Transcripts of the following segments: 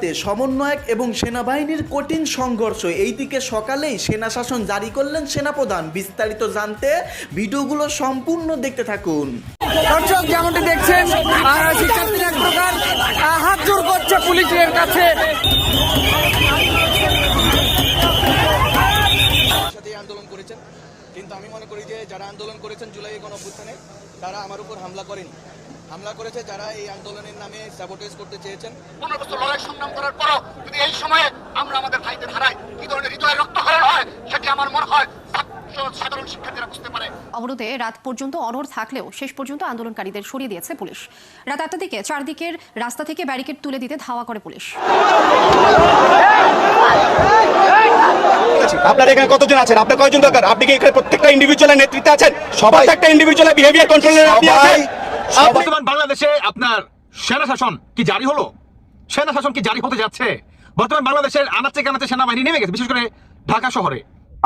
মধ্যরাতে সমন্বয়ক এবং সেনাবাহিনীর কঠিন সংঘর্ষ। এইদিকে সকালেই সেনা শাসন জারি করলেন সেনাপ্রধান। বিস্তারিত জানতে ভিডিওগুলো সম্পূর্ণ দেখতে থাকুন। দর্শক যেমনটি দেখছেন শিক্ষার্থীরা এক প্রকার হাত জোর করছে পুলিশের কাছে। সাথে আন্দোলন করেছেন। কিন্তু আমি মনে করি যে যারা আন্দোলন করেছেন জুলাই গণ অভ্যুত্থানে তারা আমার উপর হামলা করেনি। হামলা করেছে যারা এই আন্দোলনের নামে স্যাবোটেজ করতে চেয়েছেন। পনেরো বছর লড়াই সংগ্রাম করার পরও যদি এই সময়ে আমরা আমাদের ভাইদের হারাই কি ধরনের হৃদয় রক্তক্ষরণ হয় সেটি আমার মনে হয় সাধারণ শিক্ষার্থীরা বুঝতে পারে। অবরোধে রাত পর্যন্ত অনড় থাকলেও শেষ পর্যন্ত আন্দোলনকারীদের সরিয়ে দিয়েছে পুলিশ। রাত আটটার দিকে চারদিকের রাস্তা থেকে ব্যারিকেড তুলে দিতে ধাওয়া করে পুলিশ। আপনার এখানে কতজন আছেন? আপনার কয়জন দরকার? আপনি কি এখানে প্রত্যেকটা ইন্ডিভিজুয়ালের নেতৃত্বে আছেন? সবাই একটা ইন্ডিভিজুয়াল বিহেভিয়ার কন্ট্রোলের আপনি আছেন? বর্তমান বাংলাদেশে আপনার সেনা শাসন কি জারি হলো? সেনা শাসন কি জারি হতে যাচ্ছে? বর্তমান বাংলাদেশের আনাচে কানাচে সেনাবাহিনী নেমে গেছে বিশেষ করে ঢাকা শহরে।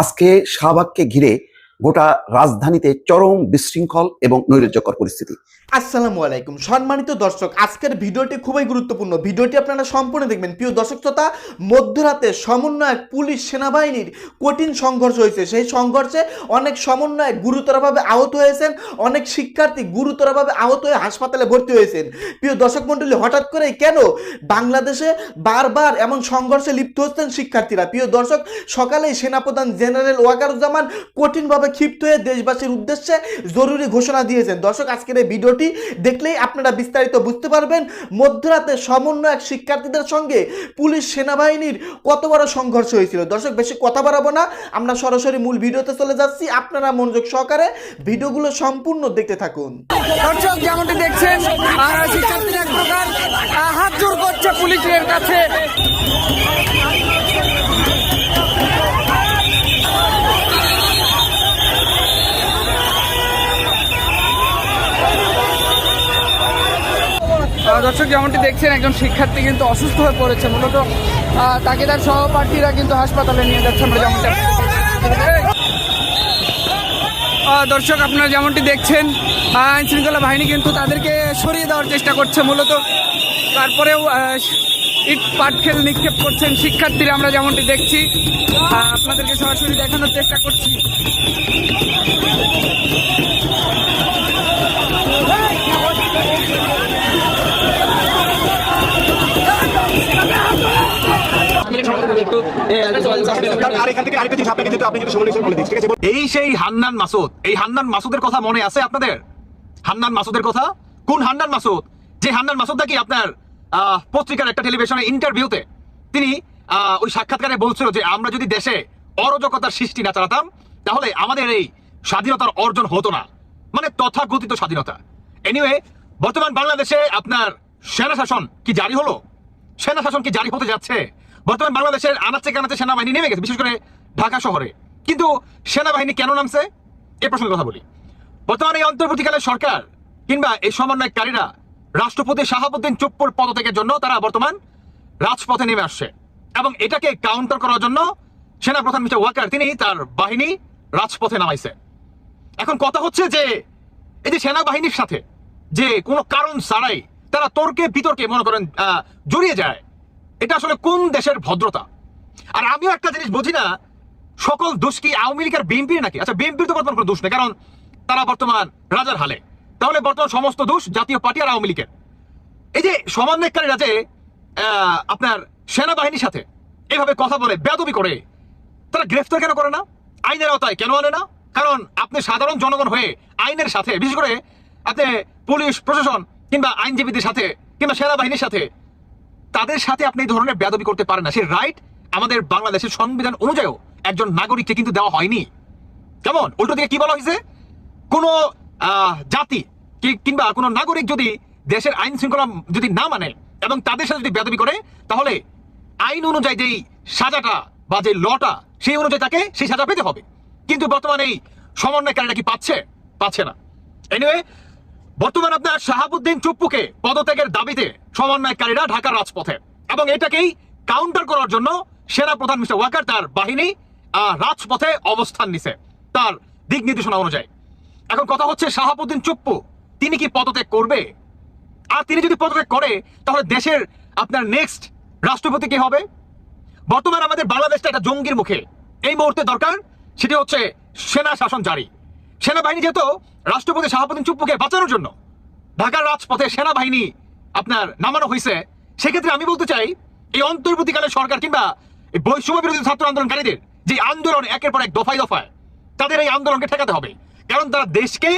আজকে শাহবাগকে ঘিরে গোটা রাজধানীতে চরম বিশৃঙ্খল এবং নৈরাজ্যকর পরিস্থিতি। আসসালামু আলাইকুম। সম্মানিত দর্শক, আজকের ভিডিওটি খুবই গুরুত্বপূর্ণ। ভিডিওটি আপনারা সম্পূর্ণ দেখবেন। প্রিয় দর্শক শ্রোতা, মধ্যরাতে সমন্বয়ক পুলিশ সেনাবাহিনীর কঠিন সংঘর্ষ হয়েছে। সেই সংঘর্ষে অনেক সমন্বয়ক গুরুতরভাবে আহত হয়েছেন, অনেক শিক্ষার্থী গুরুতরভাবে আহত হয়ে হাসপাতালে ভর্তি হয়েছেন। প্রিয় দর্শক মণ্ডলী, হঠাৎ করে কেন বাংলাদেশে বারবার এমন সংঘর্ষে লিপ্ত হচ্ছেন শিক্ষার্থীরা? প্রিয় দর্শক, সকালেই সেনাপ্রধান জেনারেল ওয়াকারুজ্জামান কঠিনভাবে ক্ষিপ্ত হয়ে দেশবাসীর উদ্দেশ্যে জরুরি ঘোষণা দিয়েছেন। দর্শক, আজকের এই ভিডিওটি দেখলেই আপনারা বিস্তারিত বুঝতে পারবেন। মধ্যরাতে সমন্বয়ক শিক্ষার্থীদের সঙ্গে পুলিশ সেনাবাহিনীর কত বড় সংঘর্ষ হয়েছিল। দর্শক, বেশি কথা বাড়াবো না। আমরা সরাসরি মূল ভিডিওতে চলে যাচ্ছি। আপনারা মনোযোগ সহকারে ভিডিওগুলো সম্পূর্ণ দেখতে থাকুন। দর্শক, যেমনটি দেখছেন এক হাত জোর করছে পুলিশের কাছে। দর্শক যেমনটি দেখছেন, একজন শিক্ষার্থী কিন্তু অসুস্থ হয়ে পড়েছে। মূলত তাকে তার সহপাঠীরা কিন্তু হাসপাতালে নিয়ে যাচ্ছে। আমরা যেমনটি দর্শক, আপনারা যেমনটি দেখছেন আইন শৃঙ্খলা বাহিনী কিন্তু তাদেরকে সরিয়ে দেওয়ার চেষ্টা করছে। মূলত তারপরেও ইট পাটখেল নিক্ষেপ করছেন শিক্ষার্থীরা, আমরা যেমনটি দেখছি। আপনাদেরকে সরাসরি দেখানোর চেষ্টা করছি। এই সেই হান্নান মাসুদ এই হান্নান মাসুদের কথা মনে আছে আপনাদের? হান্নান মাসুদের কথা? কোন হান্নান মাসুদ? যে হান্নান মাসুদ নাকি আপনার পত্রিকার একটা টেলিভিশনের ইন্টারভিউতে তিনি ওই সাক্ষাৎকারে বলছিল যে আমরা যদি দেশে অরাজকতার সৃষ্টি না চালাতাম তাহলে আমাদের এই স্বাধীনতার অর্জন হতো না। মানে তথাকথিত স্বাধীনতা। এনিওয়ে বর্তমান বাংলাদেশে আপনার সেনা শাসন কি জারি হলো? সেনা শাসন কি জারি হতে যাচ্ছে? বর্তমান বাংলাদেশের আনাচে কানাচে সেনাবাহিনী নেমে গেছে, বিশেষ করে ঢাকা শহরে। কিন্তু সেনাবাহিনী কেন নামছে? এ প্রসঙ্গে কথা বলি। বর্তমানে এই অন্তর্বর্তীকালের সরকার কিংবা এই সমন্বয়কারীরা রাষ্ট্রপতি শাহাবুদ্দিন চুপ্পুর পদত্যাগের জন্য তারা বর্তমান রাজপথে নেমে আসছে এবং এটাকে কাউন্টার করার জন্য সেনাপ্রধান মিস্টার ওয়াকার, তিনি তার বাহিনী রাজপথে নামাইছে। এখন কথা হচ্ছে যে, এই যে সেনাবাহিনীর সাথে যে কোনো কারণ ছাড়াই তারা তর্কে বিতর্কে মনে করেন জড়িয়ে যায়। এটা আসলে কোন দেশের ভদ্রতা? আর আমিও একটা জিনিস বুঝি না, সকল দোষ কি আওয়ামী লীগের বিএনপির নাকি? আচ্ছা বিএনপির তো বর্তমান কোনো দোষ নেই, কারণ তারা বর্তমান রাজার হালে। তাহলে বর্তমান সমস্ত দোষ জাতীয় পার্টি আর আওয়ামী লীগের। এই যে সমন্বয়কারীরা যে আপনার সেনাবাহিনীর সাথে এভাবে কথা বলে বেদবি করে, তারা গ্রেফতার কেন করে না? আইনের আওতায় কেন আনে না? কারণ আপনি সাধারণ জনগণ হয়ে আইনের সাথে, বিশেষ করে আপনি পুলিশ, প্রশাসন কিংবা আইনজীবীদের সাথে কিংবা সেনাবাহিনীর সাথে তাদের সাথে আপনি এই ধরনের বেদবি করতে পারেন না। সেই রাইট আমাদের বাংলাদেশের সংবিধান অনুযায়ী একজন নাগরিককে কিন্তু দেওয়া হয়নি। কেমন? উল্টো দিকে কি বলা হয়েছে? কোন জাতি কিংবা কোনো নাগরিক যদি দেশের আইন শৃঙ্খলা যদি না মানে এবং তাদের সাথে যদি বেদবি করে, তাহলে আইন অনুযায়ী যেই সাজাটা বা যে লটা, সেই অনুযায়ী তাকে সেই সাজা পেতে হবে। কিন্তু বর্তমানে এই সমন্বয়কারীরা কি পাচ্ছে? পাচ্ছে না। এনিওয়ে বর্তমান আপনার শাহাবুদ্দিন চুপ্পুকে পদত্যাগের দাবিতে সমন্বয়কারীরা ঢাকার রাজপথে। এবং এটাকেই কাউন্টার করার জন্য সেনা প্রধান মিস্টার ওয়াকার তার বাহিনী রাজপথে অবস্থান নিছে, তার দিক নির্দেশনা অনুযায়ী। এখন কথা হচ্ছে শাহাবুদ্দিন চুপ্পু, তিনি কি পদত্যাগ করবে? আর তিনি যদি পদত্যাগ করে, তাহলে দেশের আপনার নেক্সট রাষ্ট্রপতি কে হবে? বর্তমান আমাদের বাংলাদেশটা একটা জঙ্গির মুখে। এই মুহূর্তে দরকার, সেটি হচ্ছে সেনা শাসন জারি। সেনাবাহিনী যেহেতু রাষ্ট্রপতি শাহাবুদ্দিন চুপ্পুকে বাঁচানোর জন্য ঢাকার রাজপথে সেনাবাহিনী আপনার নামানো হয়েছে, সেক্ষেত্রে আমি বলতে চাই, এই অন্তর্বর্তীকালের সরকার কিংবা বৈষম্য বিরোধী ছাত্র আন্দোলনকারীদের যে আন্দোলন একের পর এক দফায় দফায়, তাদের এই আন্দোলনকে ঠেকাতে হবে। কারণ তারা দেশকে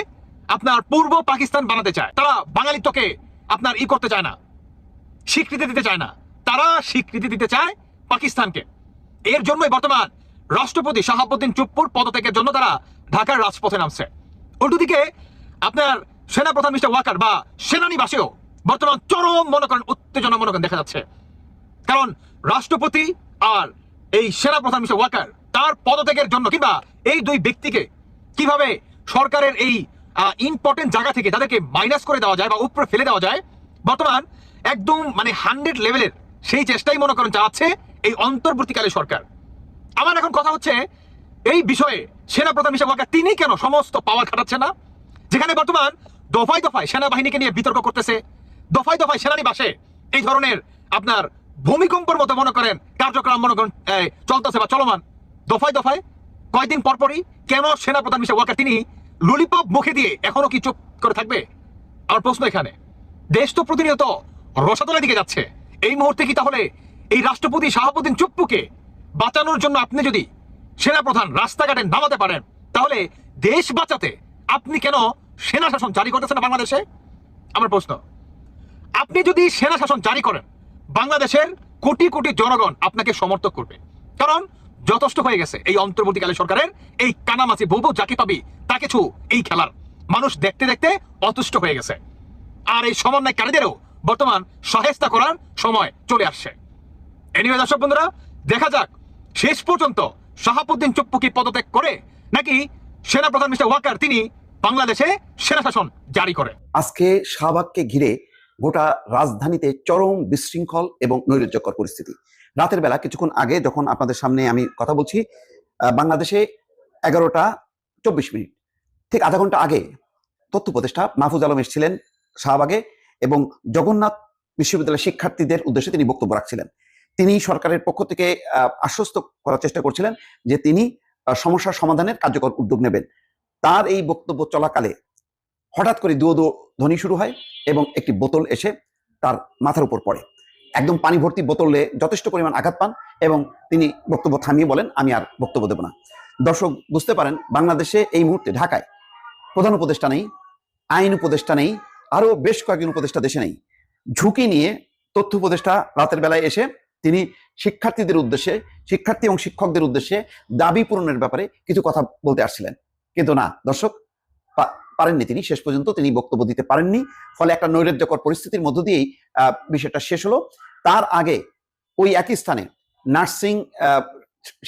আপনার পূর্ব পাকিস্তান বানাতে চায়। তারা বাঙালিত্বকে আপনার ই করতে চায় না, স্বীকৃতি দিতে চায় না। তারা স্বীকৃতি দিতে চায় পাকিস্তানকে। এর জন্যই বর্তমান রাষ্ট্রপতি শাহাবুদ্দিন চুপ্পুর পদত্যাগের জন্য তারা ঢাকার রাজপথে নামছে। উল্টোদিকে আপনার সেনাপ্রধান মিস্টার ওয়াকার বা সেনানিবাসেও বর্তমান চরম মনে করেন উত্তেজনা মনে করেন দেখা যাচ্ছে। কারণ রাষ্ট্রপতি আর এই সেনাপ্রধান মিস্টার ওয়াকার তার পদত্যাগের জন্য কিংবা এই দুই ব্যক্তিকে কীভাবে সরকারের এই ইম্পর্টেন্ট জায়গা থেকে তাদেরকে মাইনাস করে দেওয়া যায় বা উপরে ফেলে দেওয়া যায়, বর্তমান একদম মানে হান্ড্রেড লেভেলের সেই চেষ্টাই মনে করেন চালাচ্ছে এই অন্তর্বর্তীকালে সরকার। আমার এখন কথা হচ্ছে, এই বিষয়ে সেনাপ্রধান হিসেবে ওয়াকার তিনি কেন সমস্ত পাওয়ার খাটাচ্ছে না? যেখানে বর্তমান দফায় দফায় সেনাবাহিনীকে নিয়ে বিতর্ক করতেছে, দফায় দফায় সেনানিবাসে এই ধরনের আপনার ভূমিকম্পের মতো মনে করেন কার্যক্রম মনে করেন চলতেছে বা চলমান। দফায় দফায় কয়েকদিন পরপরই কেন সেনাপ্রধান হিসেবে ওয়াকার তিনি ললিপপ মুখে দিয়ে এখনও কি চুপ করে থাকবে? আর প্রশ্ন এখানে। দেশ তো প্রতিনিয়ত রসাতলের দিকে যাচ্ছে। এই মুহূর্তে কি তাহলে এই রাষ্ট্রপতি শাহাবুদ্দিন চুপ্পুকে বাঁচানোর জন্য আপনি যদি সেনাপ্রধান রাস্তাঘাটে নামাতে পারেন, তাহলে দেশ বাঁচাতে আপনি কেন সেনা শাসন জারি করতেছেন বাংলাদেশে? আমার প্রশ্ন। আপনি যদি সেনা শাসন জারি করেন, বাংলাদেশের কোটি কোটি জনগণ আপনাকে সমর্থক করবে। কারণ যথেষ্ট হয়ে গেছে এই অন্তর্বর্তীকালে সরকারের এই কানামাছি বউ বউ যাকে পাবি, তা কিছু এই খেলার। মানুষ দেখতে দেখতে অতুষ্ট হয়ে গেছে। আর এই সমন্বয়কারীদেরও বর্তমান সহেস্তা করার সময় চলে আসছে। এনিওয়ে দর্শক বন্ধুরা, দেখা যাক শেষ পর্যন্ত শাহাবুদ্দিন চুপ্পু কি পদত্যাগ করে নাকি সেনাপ্রধান মিস্টার ওয়াকার তিনি বাংলাদেশে সেনা শাসন জারি করে? আজকে শাহবাগকে ঘিরে গোটা রাজধানীতে চরম বিশৃঙ্খল এবং নৈরাজ্যকর পরিস্থিতি। রাতের বেলা কিছুক্ষণ আগে যখন আপনাদের সামনে আমি কথা বলছি বাংলাদেশে এগারোটা চব্বিশ মিনিট। ঠিক আধা ঘণ্টা আগে তথ্য উপদেষ্টা মাহফুজ আলম এসেছিলেন শাহবাগে এবং জগন্নাথ বিশ্ববিদ্যালয়ের শিক্ষার্থীদের উদ্দেশ্যে তিনি বক্তব্য রাখছিলেন। তিনি সরকারের পক্ষ থেকে আশ্বস্ত করার চেষ্টা করছিলেন যে তিনি আহ, সমস্যার সমাধানের কার্যকর উদ্যোগ নেবেন। তার এই বক্তব্য চলাকালে হঠাৎ করে দুয়ো ধ্বনি শুরু হয় এবং একটি বোতল এসে তার মাথার উপর পড়ে। একদম পানি ভর্তি বোতলে যথেষ্ট পরিমাণ আঘাত পান এবং তিনি বক্তব্য থামিয়ে বলেন আমি আর বক্তব্য দেব না। দর্শক বুঝতে পারেন বাংলাদেশে এই মুহূর্তে ঢাকায় প্রধান উপদেষ্টা নেই আইন উপদেষ্টা নেই আরও বেশ কয়েকজন উপদেষ্টা দেশে নেই। ঝুঁকি নিয়ে তথ্য উপদেষ্টা রাতের বেলায় এসে তিনি শিক্ষার্থীদের উদ্দেশ্যে, শিক্ষার্থী এবং শিক্ষকদের উদ্দেশ্যে দাবি পূরণের ব্যাপারে কিছু কথা বলতে আসছিলেন। কিন্তু না, দর্শক পারেননি তিনি, শেষ পর্যন্ত তিনি বক্তব্য দিতে পারেননি। ফলে একটা নৈরাজ্যকর পরিস্থিতির মধ্য দিয়েই বিষয়টা শেষ হলো। তার আগে ওই একই স্থানে নার্সিং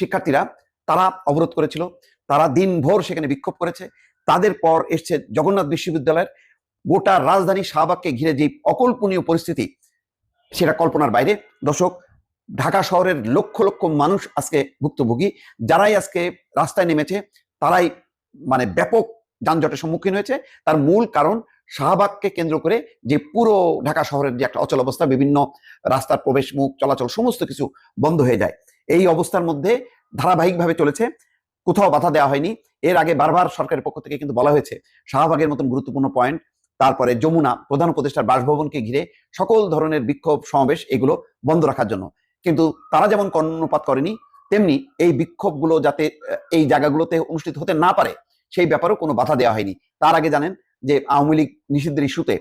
শিক্ষার্থীরা তারা অবরোধ করেছিল। তারা দিনভর সেখানে বিক্ষোভ করেছে। তাদের পর এসছে জগন্নাথ বিশ্ববিদ্যালয়ের গোটা রাজধানী শাহবাগকে ঘিরে যে অকল্পনীয় পরিস্থিতি, সেটা কল্পনার বাইরে। দর্শক ঢাকা শহরের লক্ষ লক্ষ মানুষ আজকে ভুক্তভোগী, যারাই আজকে রাস্তায় নেমেছে, তারাই মানে ব্যাপক যানজটের সম্মুখীন হয়েছে। তার মূল কারণ শাহবাগকে কেন্দ্র করে যে পুরো ঢাকা শহরের যে একটা অচল অবস্থা, বিভিন্ন রাস্তার প্রবেশ মুখ, চলাচল, সমস্ত কিছু বন্ধ হয়ে যায়। এই অবস্থার মধ্যে ধারাবাহিকভাবে চলেছে, কোথাও বাধা দেওয়া হয়নি। এর আগে বারবার সরকারের পক্ষ থেকে কিন্তু বলা হয়েছে, শাহবাগের মতন গুরুত্বপূর্ণ পয়েন্ট, তারপরে যমুনা প্রধান উপদেষ্টার বাসভবনকে ঘিরে সকল ধরনের বিক্ষোভ সমাবেশ, এগুলো বন্ধ রাখার জন্য। কিন্তু তারা যেমন কর্ণপাত করেনি, তেমনি এই বিক্ষোভগুলো যাতে, এই জায়গাগুলোতে অনুষ্ঠিত হতে না পারে, সেই ব্যাপারেও কোনো বাধা দেওয়া হয়নি। তার আগে জানেন যে আওয়ামী লীগ নিষিদ্ধের ইস্যুতে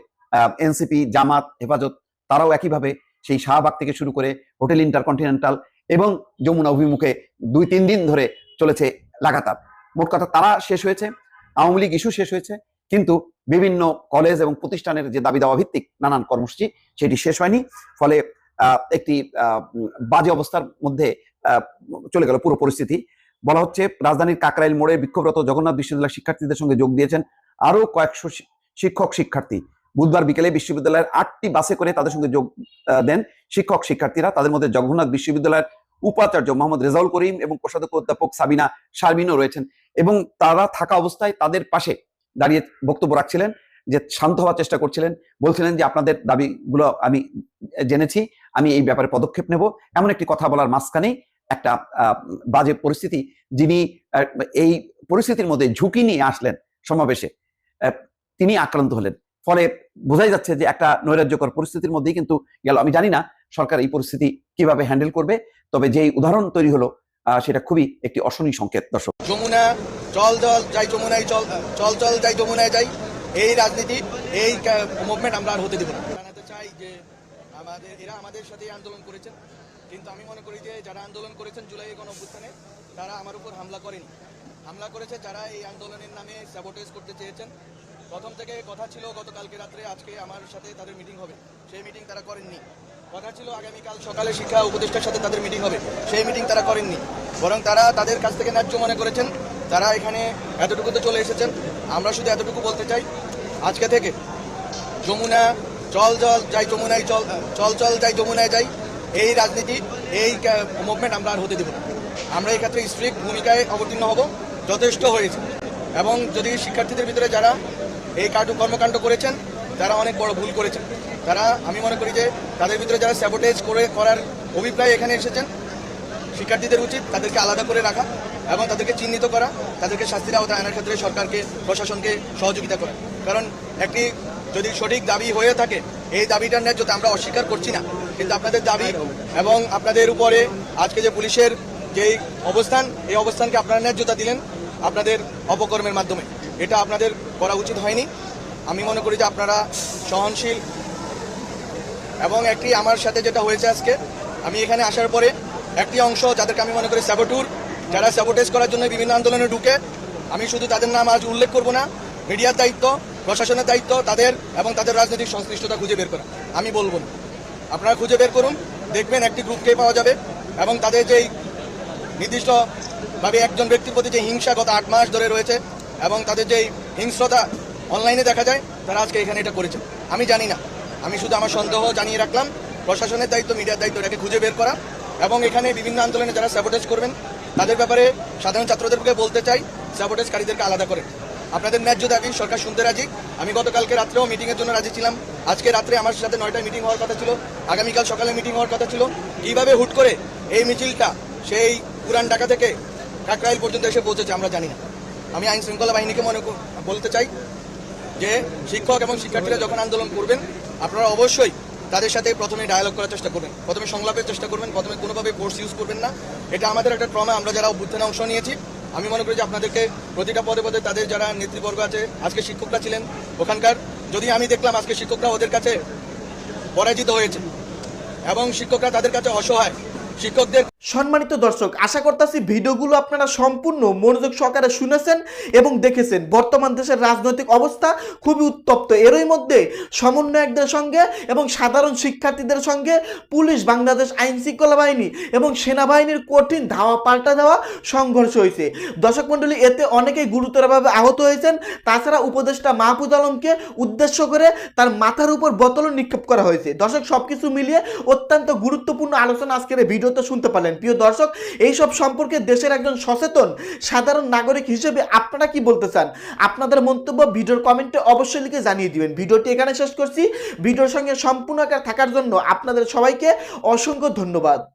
এনসিপি, জামাত, হেফাজত, তারাও একইভাবে সেই শাহবাগ থেকে শুরু করে হোটেল ইন্টারকন্টিনেন্টাল এবং যমুনা অভিমুখে দুই তিন দিন ধরে চলেছে লাগাতার। মোট কথা তারা শেষ হয়েছে, আওয়ামী লীগ ইস্যু শেষ হয়েছে, কিন্তু বিভিন্ন কলেজ এবং প্রতিষ্ঠানের যে দাবি দাওয়া ভিত্তিক নানান কর্মসূচি, সেটি শেষ হয়নি। ফলে একটি বাজে অবস্থার মধ্যে চলে গেল পুরো পরিস্থিতি। বলা হচ্ছে, রাজধানীর কাকরাইল মোড়ে বিক্ষোভরত জগন্নাথ বিশ্ববিদ্যালয়ের শিক্ষার্থীদের সঙ্গে যোগ দিয়েছেন আরও কয়েকশো শিক্ষক শিক্ষার্থী। বুধবার বিকেলে বিশ্ববিদ্যালয়ের আটটি বাসে করে তাদের সঙ্গে যোগ দেন শিক্ষক শিক্ষার্থীরা। তাদের মধ্যে জগন্নাথ বিশ্ববিদ্যালয়ের উপাচার্য মোহাম্মদ রেজাউল করিম এবং কোষাধ্যক্ষ অধ্যাপক সাবিনা শারমিনও রয়েছেন এবং তারা থাকা অবস্থায় তাদের পাশে দাঁড়িয়ে বক্তব্য রাখছিলেন যে শান্ত হওয়ার চেষ্টা করছিলেন। বলছিলেন যে, আপনাদের দাবিগুলো আমি জেনেছি। আমি এই ব্যাপারে পদক্ষেপ নেব। এমন একটি কথা বলার মাঝখানে একটা বাজে পরিস্থিতি যিনি এই পরিস্থিতির মধ্যে ঝুঁকি নিয়ে আসলেন সমাবেশে তিনি আক্রান্ত হলেন। ফলে বোঝাই যাচ্ছে যে একটা নৈরাজ্যকর পরিস্থিতির মধ্যেই কিন্তু গেল। আমি জানি না সরকার এই পরিস্থিতি কীভাবে হ্যান্ডেল করবে, তবে যেই উদাহরণ তৈরি হলো সেটা খুবই একটি অশনি সংকেত, দর্শক। যমুনা, চল চল যাই যমুনায়, চল চল চল যাই যমুনায় যাই, এই রাজনীতি, এই মুভমেন্ট আমরা আর হতে দেব না। চাই যে আমাদের, এরা আমাদের সাথে আন্দোলন করেছেন। কিন্তু আমি মনে করি যে যারা আন্দোলন করেছেন জুলাই গণ অভ্যুত্থানে তারা আমার উপর হামলা করেনি। হামলা করেছে যারা এই আন্দোলনের নামে স্যাবোটেজ করতে চেয়েছেন। প্রথম থেকে কথা ছিল, গতকালকে রাত্রে, আজকে আমার সাথে তাদের মিটিং হবে। সেই মিটিং তারা করেননি। কথা ছিল, আগামীকাল সকালে শিক্ষা উপদেষ্টার সাথে তাদের মিটিং হবে। সেই মিটিং তারা করেননি। বরং তারা তাদের কাছ থেকে ন্যায্য মনে করেছেন। তারা এখানে এতটুকুতে চলে এসেছেন। আমরা শুধু এতটুকু বলতে চাই, আজকে থেকে যমুনা চল চল, যাই যমুনায়, চল চল চল, যাই যমুনায়, যাই। এই রাজনীতি, এই মুভমেন্ট আমরা আর হতে দেব আমরা এই ক্ষেত্রে স্ট্রিক্ট ভূমিকায় অবতীর্ণ হব, যথেষ্ট হয়েছে। এবং যদি শিক্ষার্থীদের ভিতরে যারা এই কার্টু কর্মকাণ্ড করেছেন, তারা অনেক বড় ভুল করেছেন। তারা, আমি মনে করি যে, তাদের ভিতরে যারা স্যাবোটেজ করে, করার অভিপ্রায় এখানে এসেছেন, শিক্ষার্থীদের উচিত তাদেরকে আলাদা করে রাখা এবং তাদেরকে চিহ্নিত করা, তাদেরকে শাস্তির আওতায় আনার ক্ষেত্রে সরকারকে, প্রশাসনকে সহযোগিতা করা। কারণ একটি যদি সঠিক দাবি হয়ে থাকে, এই দাবিটার ন্যায্যতা আমরা অস্বীকার করছি না। কিন্তু আপনাদের দাবি এবং আপনাদের উপরে আজকে যে পুলিশের যেই অবস্থান, এই অবস্থানকে আপনারা ন্যায্যতা দিলেন আপনাদের অপকর্মের মাধ্যমে। এটা আপনাদের করা উচিত হয়নি। আমি মনে করি যে আপনারা সহনশীল এবং একটি আমার সাথে যেটা হয়েছে আজকে, আমি এখানে আসার পরে একটি অংশ যাদেরকে আমি মনে করি স্যাবোটুর যারা স্যাবোটেজ করার জন্য বিভিন্ন আন্দোলনে ঢুকে, আমি শুধু তাদের নাম আজ উল্লেখ করব না, মিডিয়ার দায়িত্ব প্রশাসনের দায়িত্ব তাদের এবং তাদের রাজনৈতিক সংশ্লিষ্টতা খুঁজে বের করা। আমি বলব না। আপনারা খুঁজে বের করুন, দেখবেন একটি গ্রুপকেই পাওয়া যাবে এবং তাদের যেই নির্দিষ্টভাবে একজন ব্যক্তির প্রতি যে হিংসা গত আট মাস ধরে রয়েছে এবং তাদের যেই হিংস্রতা অনলাইনে দেখা যায়, তারা আজকে এখানে এটা করেছে। আমি জানি না। আমি শুধু আমার সন্দেহ জানিয়ে রাখলাম, প্রশাসনের দায়িত্ব, মিডিয়ার দায়িত্ব এটাকে খুঁজে বের করা এবং এখানে বিভিন্ন আন্দোলনে যারা স্যাবোটেজ করবেন, তাদের ব্যাপারে সাধারণ ছাত্রদেরকে বলতে চাই স্যাবোটেজকারীদেরকে আলাদা করে। আপনাদের ন্যায্য দাবি, সরকার শুনতে রাজি। আমি গতকালকে রাত্রেও মিটিংয়ের জন্য রাজি ছিলাম। আজকে রাত্রে আমার সাথে নয়টায় মিটিং হওয়ার কথা ছিল। আগামীকাল সকালে মিটিং হওয়ার কথা ছিল। কীভাবে হুট করে এই মিছিলটা, সেই পুরান ঢাকা থেকে কাকরাইল পর্যন্ত এসে পৌঁছেছে আমরা জানি না। আমি আইন শৃঙ্খলা বাহিনীকে মনে বলতে চাই যে, শিক্ষক এবং শিক্ষার্থীরা যখন আন্দোলন করবেন, আপনারা অবশ্যই তাদের সাথে প্রথমে ডায়ালগ করার চেষ্টা করবেন। প্রথমে সংলাপের চেষ্টা করবেন, প্রথমে কোনোভাবে ফোর্স ইউজ করবেন না। এটা আমাদের একটা ট্রমা আমরা যারা অভ্যুত্থানে অংশ নিয়েছি আমি মনে করি যে আপনাদেরকে প্রতিটা পদে পদে তাদের যারা নেতৃবর্গ আছে, আজকে শিক্ষকরা ছিলেন ওখানকার, যদি আমি দেখলাম আজকে শিক্ষকরা ওদের কাছে পরাজিত হয়েছে এবং শিক্ষকরা তাদের কাছে অসহায়, শিক্ষকদের সম্মানিত দর্শক, আশা করতেছি ভিডিওগুলো আপনারা সম্পূর্ণ মনোযোগ সহকারে শুনেছেন এবং দেখেছেন। বর্তমান দেশের রাজনৈতিক অবস্থা খুবই উত্তপ্ত। এরই মধ্যে সমন্বয়কদের সঙ্গে এবং সাধারণ শিক্ষার্থীদের সঙ্গে পুলিশ, বাংলাদেশ আইন শৃঙ্খলা বাহিনী এবং সেনাবাহিনীর কঠিন ধাওয়া পাল্টা দেওয়া সংঘর্ষ হয়েছে। দর্শক মণ্ডলী, এতে অনেকেই গুরুতরভাবে আহত হয়েছেন। তাছাড়া উপদেষ্টা মাহফুজ আলমকে উদ্দেশ্য করে তার মাথার উপর বোতলও নিক্ষেপ করা হয়েছে। দর্শক, সবকিছু মিলিয়ে অত্যন্ত গুরুত্বপূর্ণ আলোচনা আজকের ভিডিওতে শুনতে পারলেন। প্রিয় দর্শক, এইসব সম্পর্কে দেশের একজন সচেতন, সাধারণ নাগরিক হিসেবে আপনারা কি বলতে চান? আপনাদের মন্তব্য ভিডিওর কমেন্টে অবশ্যই লিখে জানিয়ে দিবেন। ভিডিওটি এখানে শেষ করছি। ভিডিওর সঙ্গে সম্পূর্ণ থাকার জন্য আপনাদের সবাইকে অসংখ্য ধন্যবাদ।